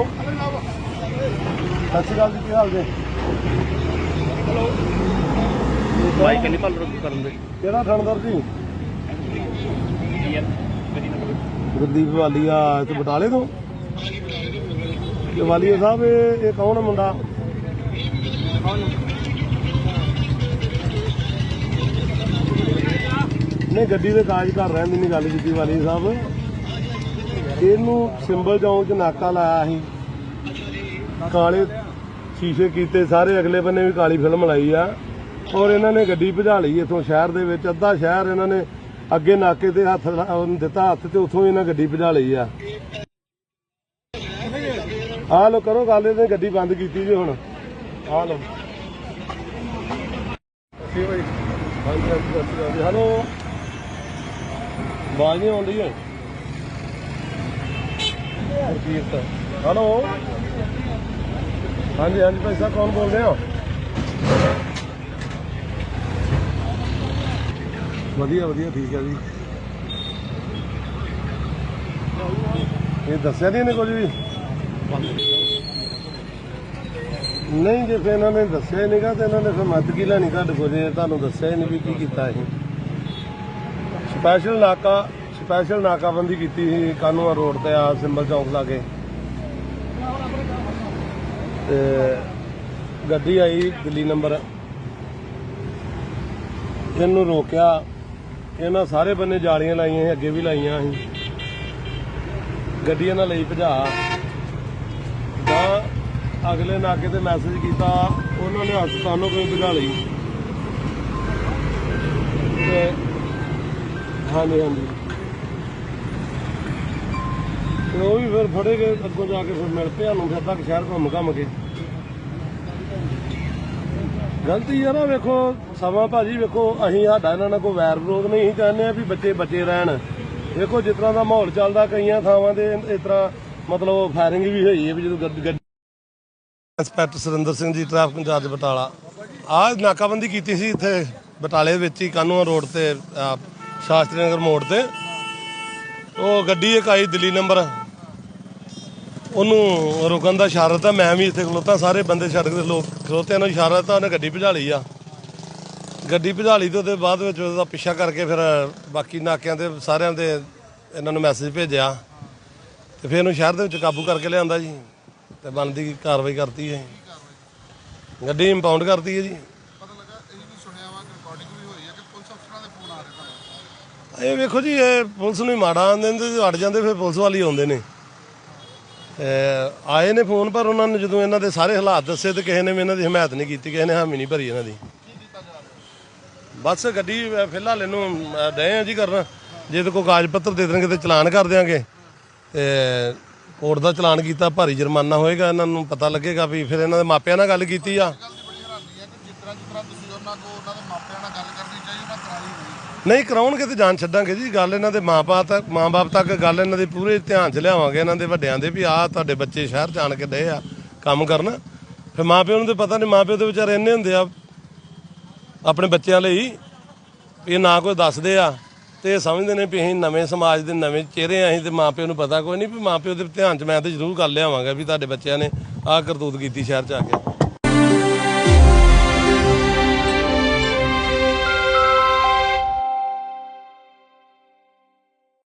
Hello ਸਤਿ ਸ਼੍ਰੀ ਅਕਾਲ ਜੀ ਕੀ ਹਾਲ ਜੀ ਬਾਈਕ ਨਹੀਂ ਭੰਨ ਕਰਨ ਦੇ। ਕਿਹੜਾ ਥਾਣੇਦਾਰ ਜੀ ਗੁਰਦੀਪ ਵਾਲੀਆ ਇੱਥੇ ਬਟਾਲੇ ਤੋਂ। ਤੇ ਵਾਲੀਆ ਸਾਹਿਬ, ਇਹ ਇਹ ਕੌਣ ਹੈ ਮੁੰਡਾ? ਨਹੀਂ, ਗੱਡੀ ਦੇ ਕਾਜ ਘਰ ਰਹਿਣ ਦੀ ਨਹੀਂ ਗੱਲ ਕੀਤੀ ਵਾਲੀ ਸਾਹਿਬ। ਇਹਨੂੰ ਸਿੰਬਲ ਚੌਂਕ 'ਚ ਨਾਕਾ ਲਾਇਆ ਸੀ। ਕਾਲੇ ਸ਼ੀਸ਼ੇ ਕੀਤੇ, ਸਾਰੇ ਅਗਲੇ ਬੰਨੇ ਵੀ ਕਾਲੀ ਫਿਲਮ ਲਾਈ ਆ। ਔਰ ਇਹਨਾਂ ਨੇ ਗੱਡੀ ਭਜਾ ਲਈ ਇਥੋਂ ਸ਼ਹਿਰ ਦੇ ਵਿੱਚ। ਅੱਧਾ ਸ਼ਹਿਰ ਇਹਨਾਂ ਨੇ ਅੱਗੇ ਨਾਕੇ ਤੇ ਹੱਥ ਦਿੱਤਾ ਹੱਥ ਤੇ, ਉਥੋਂ ਇਹਨਾਂ ਗੱਡੀ ਭਜਾ ਲਈ ਆ। ਆ ਲੋ ਕਰੋ ਗੱਲ, ਇਹਨੇ ਗੱਡੀ ਬੰਦ ਕੀਤੀ ਜੀ ਹੁਣ। ਆ ਲੋ ਸੀ ਭਾਈ ਹਾਂਜੀ ਹਾਂਜੀ, ਸਤਿ ਸ਼੍ਰੀ ਅਕਾਲ ਜੀ। ਹੈਲੋ ਆਵਾਜ਼ ਨਹੀਂ ਆਉਂਦੀ ਹੈ ਹਰਕੀਰਤ ਹੈਲੋ ਹਾਂਜੀ ਹਾਂਜੀ ਭਾਈ ਸਾਹਿਬ, ਕੌਣ ਬੋਲ ਰਹੇ ਹੋ? ਵਧੀਆ ਵਧੀਆ, ਠੀਕ ਹੈ ਜੀ। ਇਹ ਦੱਸਿਆ ਨਹੀਂ ਇਹਨੇ ਕੁਝ ਵੀ? ਨਹੀਂ, ਜੇ ਫਿਰ ਇਹਨਾਂ ਨੇ ਦੱਸਿਆ ਹੀ ਨਹੀਂਗਾ ਤੇ ਇਹਨਾਂ ਨੇ ਫਿਰ ਮੱਤ ਕੀ ਲੈਣੀ ਤੁਹਾਡੇ ਕੋਲ? ਜੇ ਤੁਹਾਨੂੰ ਦੱਸਿਆ ਹੀ ਨਹੀਂ ਵੀ ਕੀ ਕੀਤਾ ਇਹ। ਸਪੈਸ਼ਲ ਨਾਕਾ ਸਪੈਸ਼ਲ ਨਾਕਾਬੰਦੀ ਕੀਤੀ ਸੀ ਕਾਨੂੰਆ ਰੋਡ ਤੇ ਆ ਸਿੰਬਲ ਚੌਂਕ ਲਾਗੇ ਤੇ ਗੱਡੀ ਆਈ ਦਿੱਲੀ ਨੰਬਰ। ਇਹਨੂੰ ਰੋਕਿਆ। ਇਹਨਾਂ ਸਾਰੇ ਬੰਨੇ ਜਾਲੀਆਂ ਲਾਈਆਂ ਸੀ, ਅੱਗੇ ਵੀ ਲਾਈਆਂ ਸੀ। ਗੱਡੀ ਇਹਨਾਂ ਲਈ ਭਜਾ। ਤਾਂ ਅਗਲੇ ਨਾਕੇ ਤੇ ਮੈਸੇਜ ਕੀਤਾ, ਉਹਨਾਂ ਨੇ ਹਸਪਤਾਲ ਨੂੰ ਕੋਈ ਭਜਾ ਲਈ। ਤੇ ਹਾਂਜੀ ਹਾਂਜੀ। ਤੇ ਉਹ ਵੀ ਫਿਰ ਫੜੇ ਗਏ, ਅੱਗੋਂ ਜਾ ਕੇ ਫਿਰ ਮਿਲ ਪਿਆ ਨੂੰ ਫਿਰ ਤੱਕ ਸ਼ਹਿਰ ਘੁੰਮ ਘੰਮ ਕੇ। ਗਲਤੀ ਯਾਰ ਆ ਵੇਖੋ, ਸਮਾਂ ਭਾਜੀ ਵੇਖੋ, ਅਸੀਂ ਸਾਡਾ ਇਹਨਾਂ ਨਾਲ ਕੋਈ ਵੈਰ ਵਿਰੋਧ ਨਹੀਂ, ਅਸੀਂ ਚਾਹੁੰਦੇ ਆ ਵੀ ਬੱਚੇ ਬੱਚੇ ਰਹਿਣ। ਵੇਖੋ, ਜਿਸ ਤਰ੍ਹਾਂ ਦਾ ਮਾਹੌਲ ਚੱਲਦਾ ਕਈਆਂ ਥਾਵਾਂ ਤੇ, ਇਸ ਤਰ੍ਹਾਂ ਮਤਲਬ ਫਾਇਰਿੰਗ ਵੀ ਹੋਈ ਹੈ ਵੀ ਜਦੋਂ ਗੱਡੀ inspector Surinder Singh ji, traffic incharge Batala. ਆਹ ਨਾਕਾਬੰਦੀ ਕੀਤੀ ਸੀ ਇੱਥੇ ਬਟਾਲੇ ਵਿੱਚ ਹੀ ਕਾਨੂੰਨ ਰੋਡ ਤੇ ਸ਼ਾਸਤਰੀ ਨਗਰ ਮੋੜ ਤੇ। ਉਹ ਗੱਡੀ ਇੱਕ ਆਈ ਦਿੱਲੀ ਨੰਬਰ। ਉਹਨੂੰ ਰੁਕਣ ਦਾ ਇਸ਼ਾਰਾ ਤਾਂ ਮੈਂ ਵੀ ਇੱਥੇ ਖਲੋਤਾ ਸਾਰੇ ਬੰਦੇ ਛੱਡ ਕੇ ਲੋਕ ਖਲੋਤੇ ਨੂੰ ਇਸ਼ਾਰਾ ਤਾਂ ਉਹਨੇ ਗੱਡੀ ਭਜਾ ਲਈ ਆ। ਗੱਡੀ ਭਜਾ ਲਈ ਤੇ ਉਹਦੇ ਬਾਅਦ ਵਿੱਚ ਉਹਦਾ ਪਿੱਛਾ ਕਰਕੇ ਫਿਰ ਬਾਕੀ ਨਾਕਿਆਂ ਤੇ ਸਾਰਿਆਂ ਦੇ ਇਹਨਾਂ ਨੂੰ ਮੈਸੇਜ ਭੇਜਿਆ। ਤੇ ਫਿਰ ਇਹਨੂੰ ਸ਼ਹਿਰ ਦੇ ਵਿੱਚ ਕਾਬੂ ਕਰਕੇ ਲਿਆਂਦਾ ਜੀ ਤੇ ਬਣਦੀ ਕਾਰਵਾਈ ਕਰਤੀ ਹੈ ਗੱਡੀ ਇੰਪਾਊਂਡ ਕਰਤੀ ਹੈ ਜੀ। ਇਹ ਦੇ ਵੇਖੋ ਜੀ ਇਹ ਪੁਲਿਸ ਨੂੰ ਹੀ ਮਾੜਾ ਆਂਦੇ ਨੇ ਤੇ ਅੜ ਜਾਂਦੇ ਫਿਰ ਪੁਲਿਸ ਵਾਲੀ ਆਉਂਦੇ ਨੇ। ਆਏ ਨੇ ਫੋਨ ਪਰ ਉਹਨਾਂ ਨੇ ਜਦੋਂ ਇਹਨਾਂ ਦੇ ਸਾਰੇ ਹਾਲਾਤ ਦੱਸੇ ਤੇ ਕਿਸੇ ਨੇ ਵੀ ਇਹਨਾਂ ਦੀ ਹਮਾਇਤ ਨਹੀਂ ਕੀਤੀ ਕਿਸੇ ਨੇ ਹਾਮੀ ਨਹੀਂ ਭਰੀ ਇਹਨਾਂ ਦੀ। ਬਸ ਗੱਡੀ ਫਿਲਹਾਲ ਇਹਨੂੰ ਅਹ, ਡਏ ਆ ਜੀ ਕਰਨ। ਜੇ ਤੇ ਕੋਈ ਕਾਗਜ਼ ਪੱਤਰ ਦੇ ਦੇਣਗੇ ਤੇ ਚਲਾਨ ਕਰ ਦਿਆਂਗੇ। ਤੇ ਕੋਰਟ ਦਾ ਚਲਾਨ ਕੀਤਾ ਭਾਰੀ ਜੁਰਮਾਨਾ ਹੋਏਗਾ ਇਹਨਾਂ ਨੂੰ ਪਤਾ ਲੱਗੇਗਾ ਵੀ ਫਿਰ ਇਹਨਾਂ ਦੇ ਮਾਪਿਆਂ ਨਾਲ ਗੱਲ ਕੀਤੀ ਆ ਗੱਲ ਦੀ ਬੜੀ ਹੈਰਾਨੀ ਹੈ ਕਿ ਜਿਸ ਤਰ੍ਹਾਂ ਜਿਸ ਤਰ੍ਹਾਂ ਤੁਸੀਂ ਉਹਨਾਂ ਕੋਲ, ਉਹਨਾਂ ਦੇ ਮਾਪਿਆਂ ਨਾਲ ਗੱਲ ਕਰਨੀ ਚਾਹੀਦੀ ਉਹਨਾਂ ਕਰਾਈ ਨਹੀਂ ਨਹੀਂ, ਕਰਾਉਣਗੇ ਤੇ ਜਾਨ ਛੱਡਾਂਗੇ ਜੀ। ਗੱਲ ਇਹਨਾਂ ਦੇ ਮਾਪੇ ਤੱਕ ਮਾਪੇ ਤੱਕ ਗੱਲ ਇਹਨਾਂ ਦੇ ਪੂਰੇ ਧਿਆਨ 'ਚ ਲਿਆਵਾਂਗੇ, ਇਹਨਾਂ ਦੇ ਵੱਡਿਆਂ ਦੇ ਵੀ, ਆਹ ਤੁਹਾਡੇ ਬੱਚੇ ਸ਼ਹਿਰ 'ਚ ਆਣ ਕੇ ਡਏ ਆ ਕੰਮ ਕਰਨ। ਫਿਰ ਮਾਪਿਆਂ ਨੂੰ ਤੇ ਪਤਾ ਨਹੀਂ ਮਾਪਿਓ ਦੇ ਵਿਚਾਰੇ ਇੰਨੇ ਹੁੰਦੇ ਆ ਆਪਣੇ ਬੱਚਿਆਂ ਲਈ, ਵੀ ਇਹ ਨਾ ਕੋਈ ਦੱਸਦੇ ਆ ਤੇ ਇਹ ਸਮਝਦੇ ਨੇ ਵੀ ਅਸੀਂ ਨਵੇਂ ਸਮਾਜ ਦੇ ਨਵੇਂ ਚਿਹਰੇ ਆ, ਅਸੀਂ ਤੇ ਮਾਪਿਓ ਨੂੰ ਪਤਾ ਕੋਈ ਨਹੀਂ ਵੀ ਮਾਪਿਓ ਦੇ ਧਿਆਨ 'ਚ ਮੈਂ ਤੇ ਜ਼ਰੂਰ ਕਰ ਲਿਆਵਾਂਗਾ ਵੀ ਤੁਹਾਡੇ ਬੱਚਿਆਂ ਨੇ ਆਹ ਕਰਤੂਤ ਕੀਤੀ ਸ਼ਹਿਰ 'ਚ ਆ ਕੇ।